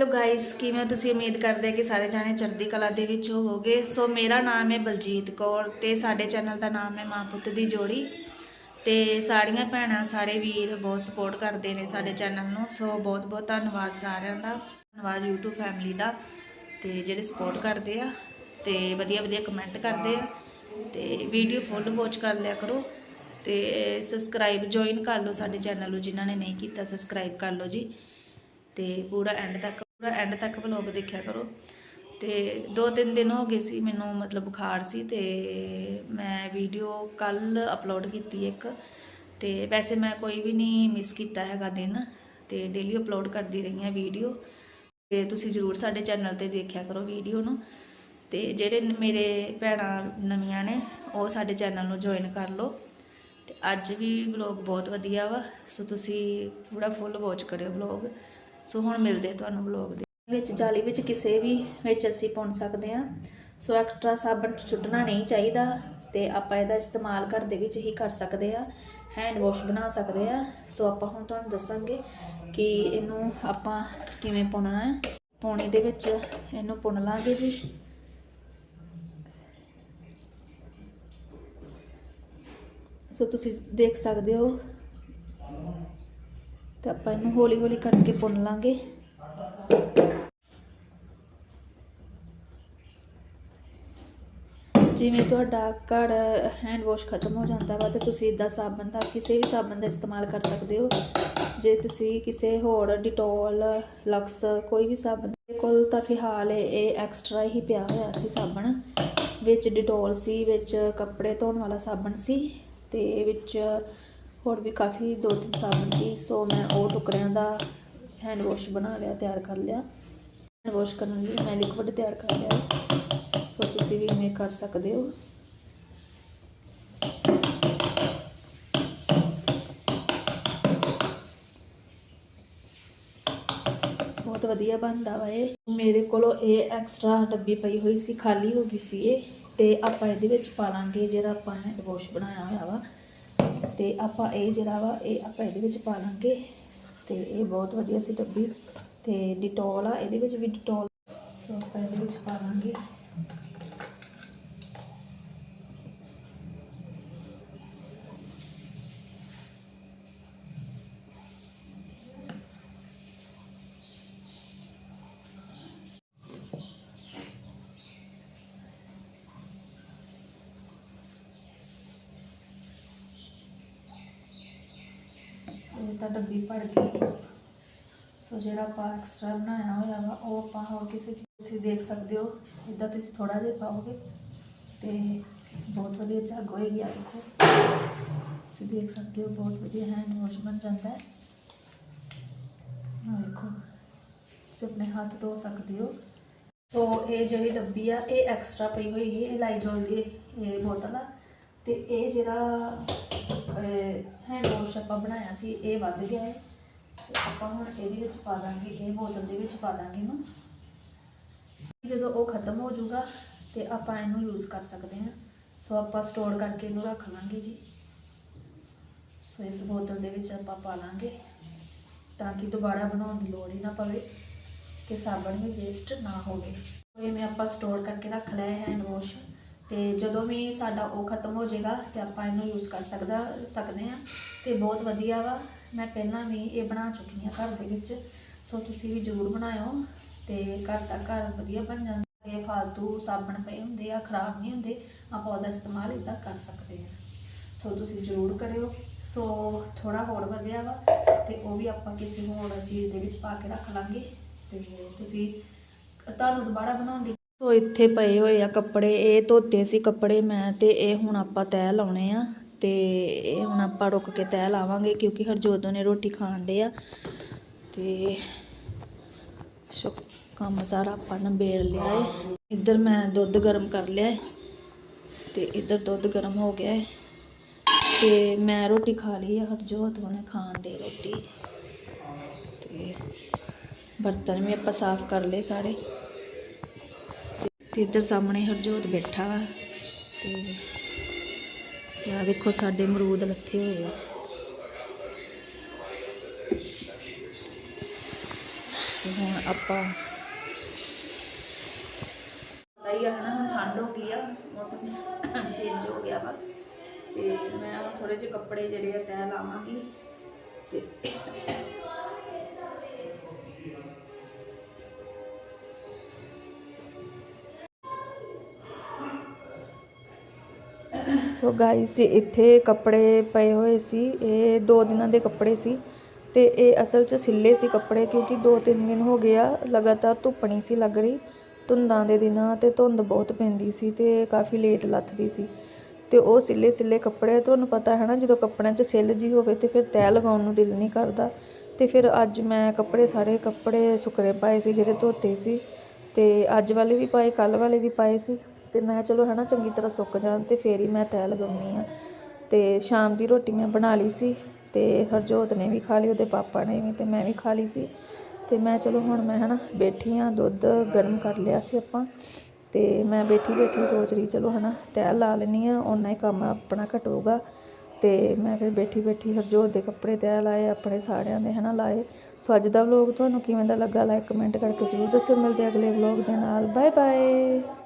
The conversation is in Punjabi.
ਹੈਲੋ ਗਾਇਸ ਕਿਵੇਂ ਤੁਸੀਂ? ਉਮੀਦ ਕਰਦੇ ਕਿ ਸਾਰੇ ਜਾਣੇ ਚੜ੍ਹਦੀ ਕਲਾ ਦੇ ਵਿੱਚ ਹੋਵੋਗੇ। ਸੋ ਮੇਰਾ ਨਾਮ ਹੈ ਬਲਜੀਤ ਕੌਰ ਤੇ ਸਾਡੇ ਚੈਨਲ ਦਾ ਨਾਮ ਹੈ ਮਾਂ ਪੁੱਤ ਦੀ ਜੋੜੀ। ਤੇ ਸਾਰੀਆਂ ਭੈਣਾਂ, ਸਾਰੇ ਵੀਰ ਬਹੁਤ ਸਪੋਰਟ ਕਰਦੇ ਨੇ ਸਾਡੇ ਚੈਨਲ ਨੂੰ। ਸੋ ਬਹੁਤ ਬਹੁਤ ਧੰਨਵਾਦ ਸਾਰਿਆਂ ਦਾ। ਧੰਨਵਾਦ YouTube ਫੈਮਿਲੀ ਦਾ। ਤੇ ਜਿਹੜੇ ਸਪੋਰਟ ਕਰਦੇ ਆ, ਤੇ ਵਧੀਆ ਵਧੀਆ ਕਮੈਂਟ ਕਰਦੇ ਆ। ਤੇ ਵੀਡੀਓ ਫੁੱਲ ਵਾਚ ਕਰ ਲਿਆ ਕਰੋ। ਤੇ ਸਬਸਕ੍ਰਾਈਬ ਜੁਆਇਨ ਕਰ ਲਓ ਸਾਡੇ ਚੈਨਲ ਨੂੰ, ਜਿਨ੍ਹਾਂ ਨੇ ਨਹੀਂ ਕੀਤਾ ਸਬਸਕ੍ਰਾਈਬ ਕਰ ਲਓ ਜੀ। ਤੇ ਪੂਰਾ ਐਂਡ ਤੱਕ ਪੂਰਾ ਐਂਡ ਤੱਕ ਵਲੌਗ ਦੇਖਿਆ ਕਰੋ। ਤੇ ਦੋ ਤਿੰਨ ਦਿਨ ਹੋ ਗਏ ਸੀ, ਮੈਨੂੰ ਮਤਲਬ ਬੁਖਾਰ ਸੀ ਤੇ ਮੈਂ ਵੀਡੀਓ ਕੱਲ ਅਪਲੋਡ ਕੀਤੀ ਇੱਕ। ਤੇ ਵੈਸੇ ਮੈਂ ਕੋਈ ਵੀ ਨਹੀਂ ਮਿਸ ਕੀਤਾ ਹੈਗਾ ਦਿਨ, ਤੇ ਡੇਲੀ ਅਪਲੋਡ ਕਰਦੀ ਰਹੀ ਹਾਂ ਵੀਡੀਓ ਤੇ ਤੁਸੀਂ ਜਰੂਰ ਸਾਡੇ ਚੈਨਲ ਤੇ ਦੇਖਿਆ ਕਰੋ ਵੀਡੀਓ ਨੂੰ। ਤੇ ਜਿਹੜੇ ਮੇਰੇ ਭੈਣਾਂ ਨਵੀਆਂ ਨੇ, ਉਹ ਸਾਡੇ ਚੈਨਲ ਨੂੰ ਜੁਆਇਨ ਕਰ ਲਓ। ਤੇ ਅੱਜ ਵੀ ਵਲੌਗ ਬਹੁਤ ਵਧੀਆ ਵਾ, ਸੋ ਤੁਸੀਂ ਪੂਰਾ ਫੁੱਲ ਵਾਚ ਕਰਿਓ ਵਲੌਗ ਸੋ ਹੁਣ ਮਿਲਦੇ ਤੁਹਾਨੂੰ ਵਲੌਗ ਦੇ ਵਿੱਚ। ਜਾਲੀ ਵਿੱਚ ਕਿਸੇ ਵੀ ਵਿੱਚ ਅਸੀਂ ਪਾਉਣ ਸਕਦੇ ਆ ਸੋ ਐਕਸਟਰਾ ਸਾਬਣ ਛੁੱਟਣਾ ਨਹੀਂ ਚਾਹੀਦਾ ਤੇ ਆਪਾਂ ਇਹਦਾ ਇਸਤੇਮਾਲ ਘਰ ਦੇ ਵਿੱਚ ਹੀ ਕਰ ਸਕਦੇ ਆ ਹੈਂਡ ਵਾਸ਼ ਬਣਾ ਸਕਦੇ ਆ ਸੋ ਆਪਾਂ ਹੁਣ ਤੁਹਾਨੂੰ ਦੱਸਾਂਗੇ ਕਿ ਇਹਨੂੰ ਆਪਾਂ ਕਿਵੇਂ ਪਾਉਣਾ ਹੈ। ਪਾਣੀ ਦੇ ਵਿੱਚ ਇਹਨੂੰ ਪੁਣ ਲਾਂਗੇ ਜੀ। ਸੋ ਤੁਸੀਂ ਦੇਖ ਸਕਦੇ ਹੋ ਤੇ ਆਪਾਂ ਇਹਨੂੰ ਹੌਲੀ ਹੌਲੀ ਕੱਟ ਕੇ ਪੁੰਨ ਲਾਂਗੇ। ਜਿਵੇਂ ਤੁਹਾਡਾ ਘਰ ਹੈਂਡ ਵਾਸ਼ ਖਤਮ ਹੋ ਜਾਂਦਾ ਵਾ ਤੇ ਤੁਸੀਂ ਇਦਾਂ ਸਾਬਣ ਦਾ ਕਿਸੇ ਵੀ ਸਾਬਣ ਦਾ ਇਸਤੇਮਾਲ ਕਰ ਸਕਦੇ ਹੋ। ਜੇ ਤੁਸੀਂ ਕਿਸੇ ਹੋਰ ਡਿਟੋਲ ਲਕਸ ਕੋਈ ਵੀ ਸਾਬਣ ਦੇ ਕੋਲ ਤਾਂ ਫਿਲਹਾਲ ਇਹ- ਇਹ ਐਕਸਟਰਾ ਹੀ ਪਿਆ ਹੋਇਆ ਸੀ ਸਾਬਣ। ਵਿੱਚ ਡਿਟੋਲ ਸੀ, ਵਿੱਚ ਕੱਪੜੇ ਧੋਣ ਵਾਲਾ ਸਾਬਣ ਸੀ ਤੇ ਵਿੱਚ ਹੋਰ ਵੀ ਕਾਫੀ ਦੋ ਤਿੰਨ ਸਾਬਣ ਸੀ, ਸੋ ਮੈਂ ਉਹ ਟੁਕੜਿਆਂ ਦਾ ਹੈਂਡ ਵਾਸ਼ ਬਣਾ ਲਿਆ, ਤਿਆਰ ਕਰ ਲਿਆ। ਹੈਂਡ ਵਾਸ਼ ਕਰਨ ਲਈ ਮੈਂ ਲਿਕਵਿਡ ਤਿਆਰ ਕਰ ਲਿਆ। ਸੋ ਤੁਸੀਂ ਵੀ ਇਵੇਂ ਕਰ ਸਕਦੇ ਹੋ। ਬਹੁਤ ਵਧੀਆ ਬਣਦਾ ਵਾ ਇਹ। ਮੇਰੇ ਕੋਲੋਂ ਇਹ ਐਕਸਟਰਾ ਡੱਬੀ ਪਈ ਹੋਈ ਸੀ, ਖਾਲੀ ਹੋ ਗਈ ਸੀ ਇਹ, ਤੇ ਆਪਾਂ ਇਹਦੇ ਵਿੱਚ ਪਾ ਲਾਂਗੇ ਜਿਹੜਾ ਆਪਾਂ ਹੈਂਡ ਵਾਸ਼ ਬਣਾਇਆ ਹੋਇਆ ਵਾ। ਤੇ ਆਪਾਂ ਇਹ ਜਿਹੜਾ ਵਾ, ਇਹ ਆਪਾਂ ਇਹਦੇ ਵਿੱਚ ਪਾ ਲਾਂਗੇ। ਤੇ ਇਹ ਬਹੁਤ ਵਧੀਆ ਸੀ ਡੱਬੀ। ਤੇ ਡਿਟੋਲ ਆ, ਇਹਦੇ ਵਿੱਚ ਵੀ ਡਿਟੋਲ। ਸੋ ਆਪਾਂ ਇਹਦੇ ਵਿੱਚ ਪਾ ਲਾਂਗੇ। ਤਾਂ ਡੱਬੀ ਭਰ ਗਈ ਸੋ ਜਿਹੜਾ ਆਪਾਂ ਐਕਸਟਰਾ ਬਣਾਇਆ ਹੋਇਆ ਵਾ, ਉਹ ਆਪਾਂ ਹੋਰ ਕਿਸੇ ਚੀਜ਼ ਤੁਸੀਂ ਦੇਖ ਸਕਦੇ ਹੋ। ਇਦਾਂ ਤੁਸੀਂ ਥੋੜਾ ਜਿਹਾ ਪਾਓਗੇ ਤੇ ਬਹੁਤ ਵਧੀਆ ਝੱਗ ਹੋਏਗੀ ਆ ਦੇਖੋ। ਤੁਸੀਂ ਦੇਖ ਸਕਦੇ ਹੋ, ਬਹੁਤ ਵਧੀਆ ਹੈਂਡ ਵਾਸ਼ ਬਣ ਜਾਂਦਾ ਹੈ। ਆ ਦੇਖੋ, ਤੁਸੀਂ ਆਪਣੇ ਹੱਥ ਧੋ ਸਕਦੇ ਹੋ। ਸੋ ਇਹ ਜਿਹੜੀ ਡੱਬੀ ਆ, ਇਹ ਐਕਸਟਰਾ ਪਈ ਹੋਈ ਹੈ ਇਹ ਲਾਈਜੋਲ ਦੀ ਇਹ ਬੋਤਲ ਆ। ਤੇ ਇਹ ਜਿਹੜਾ ਹੈਂਡ ਵਾਸ਼ ਆਪਾਂ ਬਣਾਇਆ ਸੀ, ਇਹ ਵੱਧ ਗਿਆ ਹੈ। ਤੇ ਆਪਾਂ ਹੁਣ ਇਹਦੇ ਵਿੱਚ ਪਾ ਦਾਂਗੇ, ਇਹ ਬੋਤਲ ਦੇ ਵਿੱਚ ਪਾ ਦਾਂਗੇ ਇਹਨੂੰ। ਜਦੋਂ ਉਹ ਖਤਮ ਹੋ ਜਾਊਗਾ ਤੇ ਆਪਾਂ ਇਹਨੂੰ ਯੂਜ਼ ਕਰ ਸਕਦੇ ਹਾਂ। ਸੋ ਆਪਾਂ ਸਟੋਰ ਕਰਕੇ ਇਹਨੂੰ ਰੱਖ ਲਾਂਗੇ ਜੀ। ਸੋ ਇਸ ਬੋਤਲ ਦੇ ਵਿੱਚ ਆਪਾਂ ਪਾ ਲਾਂਗੇ, ਤਾਂ ਕਿ ਦੁਬਾਰਾ ਬਣਾਉਣ ਦੀ ਲੋੜ ਹੀ ਨਾ ਪਵੇ ਕਿ ਸਾਬਣ ਵੀ ਵੇਸਟ ਨਾ ਹੋਵੇ। ਸੋ ਇਹ ਮੈਂ ਆਪਾਂ ਸਟੋਰ ਕਰਕੇ ਰੱਖ ਲਿਆ ਹੈ ਹੈਂਡ ਵਾਸ਼ ਤੇ ਜਦੋਂ ਵੀ ਸਾਡਾ ਉਹ ਖਤਮ ਹੋ ਜਾਏਗਾ ਤੇ ਆਪਾਂ ਇਹਨੂੰ ਯੂਜ਼ ਕਰ ਸਕਦਾ, ਸਕਦੇ ਹਾਂ ਤੇ ਬਹੁਤ ਵਧੀਆ ਵਾ। ਮੈਂ ਪਹਿਲਾਂ ਵੀ ਇਹ ਬਣਾ ਚੁੱਕੀ ਹਾਂ ਘਰ ਦੇ ਵਿੱਚ। ਸੋ ਤੁਸੀਂ ਵੀ ਜ਼ਰੂਰ ਬਣਾਇਓ ਤੇ ਘਰ ਦਾ ਘਰ ਵਧੀਆ ਬਣ ਜਾਂਦਾ। ਇਹ ਫालतू ਸਾਬਣ ਪਏ ਹੁੰਦੇ ਆ, ਖਰਾਬ ਨਹੀਂ ਹੁੰਦੇ, ਆਪਾਂ ਉਹਦਾ ਇਸਤੇਮਾਲ ਇਦਾਂ ਕਰ ਸਕਦੇ ਹਾਂ। ਸੋ ਤੁਸੀਂ ਜ਼ਰੂਰ ਕਰਿਓ। ਸੋ ਥੋੜਾ ਹੋਰ ਵਧਿਆ ਵਾ ਤੇ ਉਹ ਵੀ ਆਪਾਂ ਕਿਸੇ ਹੋਰ ਚੀਜ਼ ਦੇ ਵਿੱਚ ਪਾ ਕੇ ਰੱਖ ਲਾਂਗੇ ਤੇ ਤੁਸੀਂ ਤੁਹਾਨੂੰ ਦੁਬਾਰਾ ਬਣਾਉਣ ਦੀ ਸੋ ਇੱਥੇ ਪਏ ਹੋਏ ਆ ਕੱਪੜੇ, ਇਹ ਧੋਤੇ ਸੀ ਕੱਪੜੇ ਮੈਂ ਤੇ ਇਹ ਹੁਣ ਆਪਾਂ ਤੈਅ ਲਾਉਣੇ ਆ ਤੇ ਇਹ ਹੁਣ ਆਪਾਂ ਰੁਕ ਕੇ ਤੈਅ ਲਾਵਾਂਗੇ ਕਿਉਂਕਿ ਹਰਜੋਤ ਨੇ ਰੋਟੀ ਖਾਣ ਡੇ ਆ ਤੇ ਕੰਮ ਸਾਰਾ ਆਪਾਂ ਨਿਬੇੜ ਲਿਆ ਹੈ ਇੱਧਰ ਮੈਂ ਦੁੱਧ ਗਰਮ ਕਰ ਲਿਆ ਹੈ ਤੇ ਇੱਧਰ ਦੁੱਧ ਗਰਮ ਹੋ ਗਿਆ ਹੈ ਤੇ ਮੈਂ ਰੋਟੀ ਖਾ ਲਈ ਆ, ਹਰਜੋਤ ਉਹਨੇ ਖਾਣ ਦੇ ਰੋਟੀ ਤੇ ਬਰਤਨ ਵੀ ਆਪਾਂ ਸਾਫ਼ ਕਰ ਲਏ ਸਾਰੇ। ਤੇ ਇੱਧਰ ਸਾਹਮਣੇ ਹਰਜੋਤ ਬੈਠਾ ਵਾ ਤੇ ਆ ਵੇਖੋ ਸਾਡੇ ਅਮਰੂਦ ਲੱਥੇ ਹੋਏ ਆ। ਤੇ ਹੁਣ ਆਪਾਂ ਹੀ ਆ ਹਨਾ, ਹੁਣ ਠੰਡ ਹੋ ਗਈ ਆ, ਮੌਸਮ ਚੇਂਜ ਹੋ ਗਿਆ ਵਾ। ਤੇ ਮੈਂ ਹੁਣ ਥੋੜੇ ਜਿਹੇ ਕੱਪੜੇ ਜਿਹੜੇ ਆ ਤੈਅ ਲਾਵਾਂਗੀ ਤੇ ਸੋ ਗਾਇਸ ਇੱਥੇ ਕੱਪੜੇ ਪਏ ਹੋਏ ਸੀ। ਇਹ ਦੋ ਦਿਨਾਂ ਦੇ ਕੱਪੜੇ ਸੀ ਤੇ ਇਹ ਅਸਲ 'ਚ ਸਿੱਲੇ ਸੀ ਕੱਪੜੇ ਕਿਉਂਕਿ ਦੋ ਤਿੰਨ ਦਿਨ ਹੋ ਗਿਆ ਲਗਾਤਾਰ ਧੁੱਪ ਨਹੀਂ ਸੀ ਲੱਗ ਰਹੀ। ਧੁੰਦਾਂ ਦੇ ਦਿਨਾਂ ਤੇ ਧੁੰਦ ਬਹੁਤ ਪੈਂਦੀ ਸੀ ਤੇ ਕਾਫੀ ਲੇਟ ਲੱਥਦੀ ਸੀ। ਤੇ ਉਹ ਸਿੱਲੇ ਸਿੱਲੇ ਕੱਪੜੇ, ਤੁਹਾਨੂੰ ਪਤਾ ਹੈ ਨਾ, ਜਦੋਂ ਕੱਪੜਿਆਂ 'ਚ ਸਿੱਲ ਜੀ ਹੋਵੇ ਤੇ ਫਿਰ ਤੈਅ ਲਗਾਉਣ ਨੂੰ ਦਿਲ ਨਹੀਂ ਕਰਦਾ। ਤੇ ਫਿਰ ਅੱਜ ਮੈਂ ਕੱਪੜੇ, ਸਾਰੇ ਕੱਪੜੇ ਸੁੱਕਣੇ ਪਾਏ ਸੀ, ਜਿਹੜੇ ਧੋਤੇ ਸੀ। ਤੇ ਅੱਜ ਵਾਲੇ ਵੀ ਪਾਏ ਕੱਲ ਵਾਲੇ ਵੀ ਪਾਏ ਸੀ। ਅਤੇ ਮੈਂ ਚਲੋ ਹੈ ਨਾ ਚੰਗੀ ਤਰ੍ਹਾਂ ਸੁੱਕ ਜਾਣ ਅਤੇ ਫਿਰ ਹੀ ਮੈਂ ਤੈਅ ਲਗਾਉਂਦੀ ਹਾਂ। ਅਤੇ ਸ਼ਾਮ ਦੀ ਰੋਟੀ ਮੈਂ ਬਣਾ ਲਈ ਸੀ ਅਤੇ ਹਰਜੋਤ ਨੇ ਵੀ ਖਾ ਲਈ, ਉਹਦੇ ਪਾਪਾ ਨੇ ਵੀ ਅਤੇ ਮੈਂ ਵੀ ਖਾ ਲਈ ਸੀ। ਅਤੇ ਮੈਂ ਚਲੋ ਹੁਣ ਮੈਂ ਹੈ ਨਾ ਬੈਠੀ ਹਾਂ, ਦੁੱਧ ਗਰਮ ਕਰ ਲਿਆ ਸੀ ਆਪਾਂ। ਅਤੇ ਮੈਂ ਬੈਠੀ ਬੈਠੀ ਸੋਚ ਰਹੀ ਚਲੋ ਹੈ ਨਾ ਤੈਅ ਲਾ ਲੈਂਦੀ ਹਾਂ, ਓਨਾ ਹੀ ਕੰਮ ਆਪਣਾ ਘਟੂਗਾ। ਅਤੇ ਮੈਂ ਫਿਰ ਬੈਠੀ ਬੈਠੀ ਹਰਜੋਤ ਦੇ ਕੱਪੜੇ ਤੈਅ ਲਾਏ, ਆਪਣੇ ਸਾਰਿਆਂ ਦੇ ਹੈ ਨਾ ਲਾਏ। ਸੋ ਅੱਜ ਦਾ ਵਲੌਗ ਤੁਹਾਨੂੰ ਕਿਵੇਂ ਦਾ ਲੱਗਾ ਲਾਈਕ ਕਮੈਂਟ ਕਰਕੇ ਜ਼ਰੂਰ ਦੱਸਿਓ। ਮਿਲਦੇ ਅਗਲੇ ਵਲੌਗ ਦੇ ਨਾਲ। Bye bye